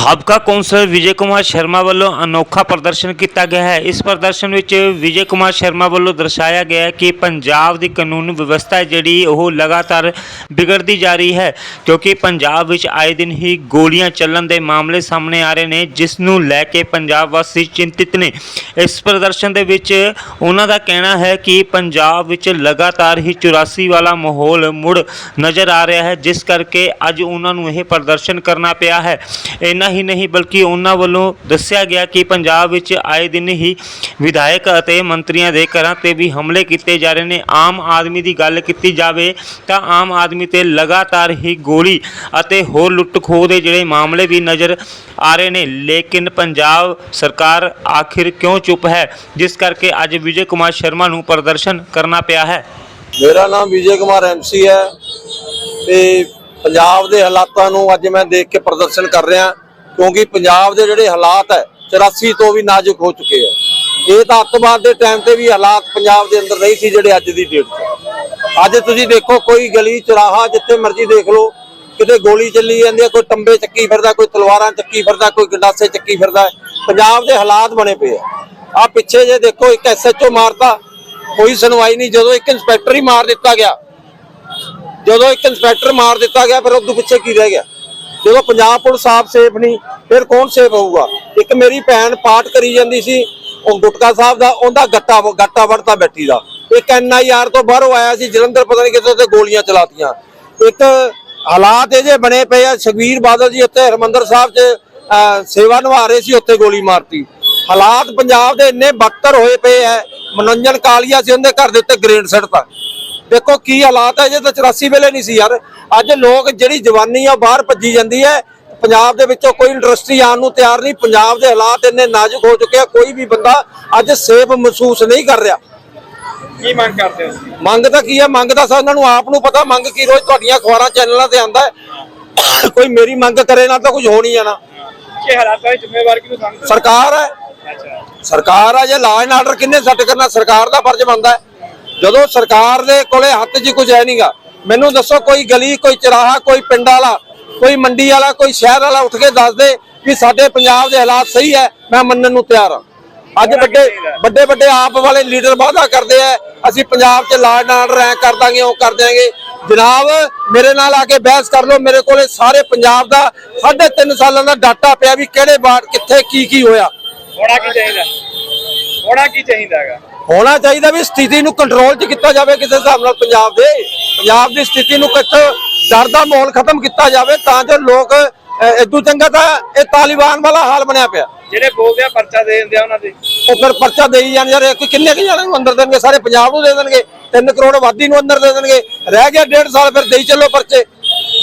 ਸਾਬਕਾ ਕੌਂਸਲਰ ਵਿਜੇ ਕੁਮਾਰ ਸ਼ਰਮਾ ਵੱਲੋਂ ਅਨੋਖਾ ਪ੍ਰਦਰਸ਼ਨ ਕੀਤਾ ਗਿਆ ਹੈ। ਇਸ ਪ੍ਰਦਰਸ਼ਨ ਵਿੱਚ ਵਿਜੇ ਕੁਮਾਰ ਸ਼ਰਮਾ ਵੱਲੋਂ ਦਰਸਾਇਆ ਗਿਆ ਹੈ ਕਿ ਪੰਜਾਬ ਦੀ ਕਾਨੂੰਨ ਵਿਵਸਥਾ ਜਿਹੜੀ ਉਹ ਲਗਾਤਾਰ ਵਿਗੜਦੀ ਜਾ ਰਹੀ ਹੈ, ਕਿਉਂਕਿ ਪੰਜਾਬ ਵਿੱਚ ਆਏ ਦਿਨ ਹੀ ਗੋਲੀਆਂ ਚੱਲਣ ਦੇ ਮਾਮਲੇ ਸਾਹਮਣੇ ਆ ਰਹੇ ਨੇ, ਜਿਸ ਨੂੰ ਲੈ ਕੇ ਪੰਜਾਬ ਵਾਸੀ ਚਿੰਤਿਤ ਨੇ। ਇਸ ਪ੍ਰਦਰਸ਼ਨ ਦੇ ਵਿੱਚ ਉਹਨਾਂ ਦਾ ਕਹਿਣਾ ਹੈ ਕਿ ਪੰਜਾਬ ਵਿੱਚ ਲਗਾਤਾਰ ਹੀ 84 ਵਾਲਾ ਮਾਹੌਲ ਮੁੜ ਨਜ਼ਰ ਆ ਰਿਹਾ ਹੈ, ਜਿਸ ਕਰਕੇ ਅੱਜ ਉਹਨਾਂ ਨੂੰ ਇਹ ਪ੍ਰਦਰਸ਼ਨ ਕਰਨਾ ਪਿਆ ਹੈ। ਇਹਨਾਂ ਹੀ ਨਹੀਂ, ਬਲਕਿ ਉਹਨਾਂ ਵੱਲੋਂ ਦੱਸਿਆ ਗਿਆ ਕਿ ਪੰਜਾਬ ਵਿੱਚ ਆਏ ਦਿਨ ਹੀ ਵਿਧਾਇਕ ਅਤੇ ਮੰਤਰੀਆਂ ਦੇ ਘਰਾਂ ਤੇ ਵੀ ਹਮਲੇ ਕੀਤੇ ਜਾ ਰਹੇ ਨੇ। ਆਮ ਆਦਮੀ ਦੀ ਗੱਲ ਕੀਤੀ ਜਾਵੇ ਤਾਂ ਆਮ ਆਦਮੀ ਤੇ ਲਗਾਤਾਰ ਹੀ ਗੋਲੀ ਅਤੇ ਹੋਰ ਲੁੱਟ ਖੋਹ ਦੇ ਜਿਹੜੇ ਮਾਮਲੇ ਵੀ ਨਜ਼ਰ ਆ ਰਹੇ ਨੇ। ਲੇਕਿਨ ਪੰਜਾਬ ਸਰਕਾਰ ਆਖਿਰ ਕਿਉਂ ਚੁੱਪ ਹੈ? ਜਿਸ ਕਰਕੇ ਅੱਜ ਵਿਜੇ ਕੁਮਾਰ ਸ਼ਰਮਾ ਨੂੰ ਪ੍ਰਦਰਸ਼ਨ ਕਰਨਾ ਪਿਆ ਹੈ। ਮੇਰਾ ਨਾਮ ਵਿਜੇ ਕੁਮਾਰ ਐਮਸੀ ਹੈ ਤੇ ਪੰਜਾਬ ਦੇ ਹਾਲਾਤਾਂ ਨੂੰ ਅੱਜ ਮੈਂ ਦੇਖ ਕੇ ਪ੍ਰਦਰਸ਼ਨ ਕਰ ਰਿਹਾ। ਕਿਉਂਕਿ ਪੰਜਾਬ ਦੇ ਜਿਹੜੇ ਹਾਲਾਤ ਹੈ 84 ਤੋਂ ਵੀ ਨਾਜ਼ੁਕ ਹੋ ਚੁੱਕੇ ਆ। ਇਹ ਤਾਂ ਅੱਤਵਾਦ ਦੇ ਟਾਈਮ ਤੇ ਵੀ ਹਾਲਾਤ ਪੰਜਾਬ ਦੇ ਅੰਦਰ ਨਹੀਂ ਸੀ ਜਿਹੜੇ ਅੱਜ ਦੀ ਡੇਟ 'ਚ। ਅੱਜ ਤੁਸੀਂ ਦੇਖੋ, ਕੋਈ ਗਲੀ, ਚੁਰਾਹਾ ਜਿੱਥੇ ਮਰਜ਼ੀ ਦੇਖ ਲਓ, ਕਿਤੇ ਗੋਲੀ ਚੱਲੀ ਜਾਂਦੀ ਹੈ, ਕੋਈ ਟੰਬੇ ਚੱਕੀ ਫਿਰਦਾ, ਕੋਈ ਤਲਵਾਰਾਂ ਚੱਕੀ ਫਿਰਦਾ, ਕੋਈ ਗੰਡਾਸੇ ਚੱਕੀ ਫਿਰਦਾ ਪੰਜਾਬ ਦੇ ਹਾਲਾਤ ਬਣੇ ਪਏ ਆ। ਆ ਪਿੱਛੇ ਜੇ ਦੇਖੋ, ਇੱਕ ਐਸਐਚਓ ਮਾਰਤਾ, ਕੋਈ ਸੁਣਵਾਈ ਨਹੀਂ। ਜਦੋਂ ਇੱਕ ਇੰਸਪੈਕਟਰ ਹੀ ਮਾਰ ਦਿੱਤਾ ਗਿਆ, ਜਦੋਂ ਇੱਕ ਇੰਸਪੈਕਟਰ ਮਾਰ ਦਿੱਤਾ ਗਿਆ, ਫਿਰ ਉਦੋਂ ਪਿੱਛੇ ਕੀ ਰਹਿ ਗਿਆ? ਜਦੋਂ ਪੰਜਾਬ ਪੁਲਿਸ ਆਪ ਸੇਫ ਨਹੀਂ ਫਿਰ ਕੌਣ ਸੇਫ ਹੋਊਗਾ? ਇੱਕ ਮੇਰੀ ਭੈਣ ਪਾਠ ਕਰੀ ਜਾਂਦੀ ਸੀ ਉਹ ਗੁਟਕਾ ਸਾਹਿਬ ਦਾ ਉਹਦਾ ਗੱਟਾ ਗੱਟਾ ਵੜਤਾ ਬੈਠੀ ਦਾ। ਇੱਕ ਐਨਆਈਆਰ ਤੋਂ ਬਾਹਰੋਂ ਆਇਆ ਸੀ ਜਲੰਧਰ ਪਤਾ ਨਹੀਂ ਕਿੱਥੋਂ ਤੇ ਗੋਲੀਆਂ ਚਲਾਤੀਆਂ। ਇੱਕ ਹਾਲਾਤ ਇਹ ਜੇ ਬਣੇ ਪਏ ਆ ਸੁਖਬੀਰ ਬਾਦਲ ਜੀ ਉੱਥੇ ਹਰਮੰਦਰ ਸਾਹਿਬ 'ਚ ਅਹ, ਸੇਵਾ ਨਿਭਾ ਰਹੇ ਸੀ ਉੱਥੇ ਗੋਲੀ ਮਾਰਤੀ। ਹਾਲਾਤ ਪੰਜਾਬ ਦੇ ਇੰਨੇ ਬੱਤਰ ਹੋਏ ਪਏ ਐ ਮਨੋਰੰਜਨ ਕਾਲੀਆ ਸੀ ਉਹਦੇ ਘਰ ਦੇ ਉੱਤੇ ਗ੍ਰੇਡ ਸੱਟਤਾ। ਦੇਖੋ ਕੀ ਹਾਲਾਤ ਹੈ ਜੇ ਤਾਂ 84 ਵੇਲੇ ਨਹੀਂ ਸੀ ਯਾਰ। ਅੱਜ ਲੋਕ ਜਿਹੜੀ ਜਵਾਨੀ ਆ ਬਾਹਰ ਭੱਜੀ ਜਾਂਦੀ ਹੈ। ਪੰਜਾਬ ਦੇ ਵਿੱਚੋਂ ਕੋਈ ਇੰਡਸਟਰੀ ਆਉਣ ਨੂੰ ਤਿਆਰ ਨਹੀਂ। ਪੰਜਾਬ ਦੇ ਹਾਲਾਤ ਇੰਨੇ ਨਾਜ਼ੁਕ ਹੋ ਚੁੱਕੇ ਆ ਕੋਈ ਵੀ ਬੰਦਾ ਅੱਜ ਸੇਫ ਮਹਿਸੂਸ ਨਹੀਂ ਕਰ ਰਿਹਾ। ਕੀ ਮੰਗ ਕਰਦੇ ਹੋ? ਤੁਸੀਂ? ਮੰਗ ਤਾਂ ਕੀ ਹੈ ਮੰਗ ਤਾਂ ਉਹਨਾਂ ਨੂੰ ਆਪ ਨੂੰ ਪਤਾ। ਮੰਗ ਕੀ ਰੋਜ਼ ਤੁਹਾਡੀਆਂ ਅਖਬਾਰਾਂ ਚੈਨਲਾਂ ਤੇ ਆਂਦਾ ਹੈ। ਕੋਈ ਮੇਰੀ ਮੰਗ ਕਰੇ ਨਾ ਤਾਂ ਕੁਝ ਹੋ ਨਹੀਂ ਜਾਣਾ। ਇਹ ਹਾਲਾਤਾਂ ਦੀ ਜ਼ਿੰਮੇਵਾਰ ਕਿਹਨੂੰ ਸਮਝਦੇ? ਸਰਕਾਰ ਹੈ। ਅੱਛਾ। ਸਰਕਾਰ ਆ ਜੇ ਲਾਅ ਐਂਡ ਆਰਡਰ ਕਿੰਨੇ ਸੈੱਟ ਕਰਨਾ ਸਰਕਾਰ ਦਾ ਫਰਜ਼ ਬਣਦਾ ਹੈ। ਜਦੋਂ ਸਰਕਾਰ ਦੇ ਕੋਲੇ ਹੱਥ 'ਚ ਕੁਝ ਹੈ ਨਹੀਂਗਾ ਮੈਨੂੰ ਦੱਸੋ ਕੋਈ ਗਲੀ ਕੋਈ ਚਰਾਹਾ ਕੋਈ ਪਿੰਡ ਵਾਲਾ ਕੋਈ ਮੰਡੀ ਵਾਲਾ ਕੋਈ ਸ਼ਹਿਰ ਵਾਲਾ ਉੱਠ ਕੇ ਦੱਸ ਦੇ ਕਿ ਸਾਡੇ ਪੰਜਾਬ ਦੇ ਹਾਲਾਤ ਸਹੀ ਹੈ ਮੈਂ ਮੰਨਣ ਨੂੰ ਤਿਆਰ ਹਾਂ। ਅੱਜ ਵੱਡੇ ਵੱਡੇ ਵੱਡੇ ਆਪ ਵਾਲੇ ਲੀਡਰ ਵਾਅਦਾ ਕਰਦੇ ਆ ਅਸੀਂ ਪੰਜਾਬ 'ਚ ਐਂਡ ਆਰਡਰ ਐ ਕਰ ਦਾਂਗੇ ਉਹ ਕਰ ਦਿਆਂਗੇ। ਜਨਾਬ ਮੇਰੇ ਨਾਲ ਆ ਕੇ ਬਹਿਸ ਕਰ ਲਓ ਮੇਰੇ ਕੋਲੇ ਸਾਰੇ ਪੰਜਾਬ ਦਾ ਸਾਢੇ ਤਿੰਨ ਸਾਲਾਂ ਦਾ ਡਾਟਾ ਪਿਆ ਵੀ ਕਿਹੜੇ ਵਾਰਡ ਕਿੱਥੇ ਕੀ ਕੀ ਹੋਇਆ। ਹੋਣਾ ਕੀ ਚਾਹੀਦਾ? ਹੋਣਾ ਕੀ ਚਾਹੀਦਾ ਹੈਗਾ? ਹੋਣਾ ਚਾਹੀਦਾ ਵੀ ਸਥਿਤੀ ਨੂੰ ਕੰਟਰੋਲ 'ਚ ਕੀਤਾ ਜਾਵੇ ਕਿਸੇ ਹਿਸਾਬ ਨਾਲ ਪੰਜਾਬ ਦੇ। ਪੰਜਾਬ ਦੀ ਸਥਿਤੀ ਨੂੰ ਕਿੱਥੋਂ ਡਰ ਦਾ ਮਾਹੌਲ ਖਤਮ ਕੀਤਾ ਜਾਵੇ ਤਾਂ ਜੋ ਲੋਕ ਇਦੋਂ ਚੰਗਾ ਤਾਂ ਇਹ ਤਾਲਿਬਾਨ ਵਾਲਾ ਹਾਲ ਬਣਿਆ ਪਿਆ। ਜਿਹੜੇ ਬੋਲਦੇ ਆ ਪਰਚਾ ਦੇ ਦਿੰਦੇ ਆ ਉਹਨਾਂ ਦੇ। ਉਹ ਫਿਰ ਪਰਚਾ ਦੇਈ ਜਾਣ ਯਾਰ ਇੱਕ ਕਿੰਨੇ ਕੁ ਜਣਾਂ ਨੂੰ ਅੰਦਰ ਦੇਣਗੇ? ਸਾਰੇ ਪੰਜਾਬ ਨੂੰ ਦੇ ਦੇਣਗੇ। 3 ਕਰੋੜ ਆਬਾਦੀ ਨੂੰ ਅੰਦਰ ਦੇ ਦੇਣਗੇ। ਰਹਿ ਗਿਆ ਡੇਢ ਸਾਲ ਫਿਰ ਦੇਈ ਚੱਲੋ ਪਰਚੇ।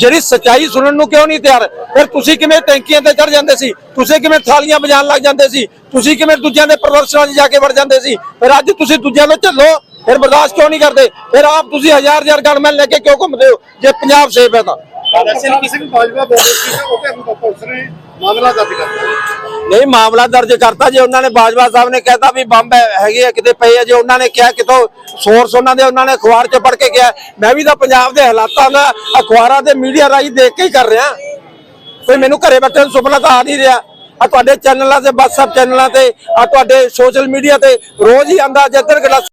ਜਿਹੜੀ ਸੱਚਾਈ ਸੁਣਨ ਨੂੰ ਕਿਉਂ ਨਹੀਂ ਤਿਆਰ? ਫਿਰ ਤੁਸੀਂ ਕਿਵੇਂ ਟੈਂਕੀਆਂ ਤੇ ਚੜ ਜਾਂਦੇ ਸੀ? ਤੁਸੀਂ ਕਿਵੇਂ ਥਾਲੀਆਂ ਵਜਾਉਣ ਲੱਗ ਜਾਂਦੇ ਸੀ? ਤੁਸੀਂ ਕਿਵੇਂ ਦੂਜਿਆਂ ਦੇ ਪ੍ਰਦਰਸ਼ਨਾਂ 'ਚ ਜਾ ਕੇ ਵੜ ਜਾਂਦੇ ਸੀ? ਫਿਰ ਅੱਜ ਤੁਸੀਂ ਦੂਜਿਆਂ ਨੂੰ ਝੱਲੋ। ਫਿਰ ਬਰਦਾਸ਼ਤ ਕਿਉਂ ਨਹੀਂ ਕਰਦੇ? ਫਿਰ ਆਪ ਤੁਸੀਂ ਹਜ਼ਾਰ ਹਜ਼ਾਰ ਗਨਮੈਨ ਲੈ ਕੇ ਕਿਉਂ ਘੁੰਮਦੇ ਹੋ? ਜੇ ਪੰਜਾਬ ਸੇਫ ਹੈ ਤਾਂ। ਨਹੀਂ ਮਾਮਲਾ ਦਰਜ ਕਰਤਾ ਜੇ ਉਹਨਾਂ ਨੇ ਬਾਜਵਾ ਸਾਹਿਬ ਨੇ ਕਹਿਤਾ ਵੀ ਬੰਬ ਹੈ- ਹੈਗੇ ਆ ਕਿਤੇ ਪਏ ਆ। ਜੇ ਉਹਨਾਂ ਨੇ ਕਿਹਾ ਕਿਤੋਂ ਸੋਰਸ ਉਹਨਾਂ ਦੇ ਉਹਨਾਂ ਨੇ ਅਖਬਾਰ 'ਚ ਪੜ੍ਹ ਕੇ ਕਿਹਾ ਮੈਂ ਵੀ ਤਾਂ ਪੰਜਾਬ ਦੇ ਹਾਲਾਤਾਂ ਦਾ ਅਖਬਾਰਾਂ ਤੇ ਮੀਡੀਆ ਰਾਹੀਂ ਦੇਖ ਕੇ ਹੀ ਕਰ ਰਿਹਾ। ਕੋਈ ਮੈਨੂੰ ਘਰੇ ਬੈਠੇ ਨੂੰ ਸੁਪਨਾ ਤਾਂ ਆ ਨਹੀਂ ਰਿਹਾ। ਆ ਤੁਹਾਡੇ ਚੈਨਲਾਂ ਤੇ WhatsApp ਚੈਨਲਾਂ ਤੇ ਆ ਤੁਹਾਡੇ ਸੋਸ਼ਲ ਮੀਡੀਆ ਤੇ ਰੋਜ਼ ਹੀ ਆਂਦਾ ਜਿੱਧਰ ਗਲਾਸ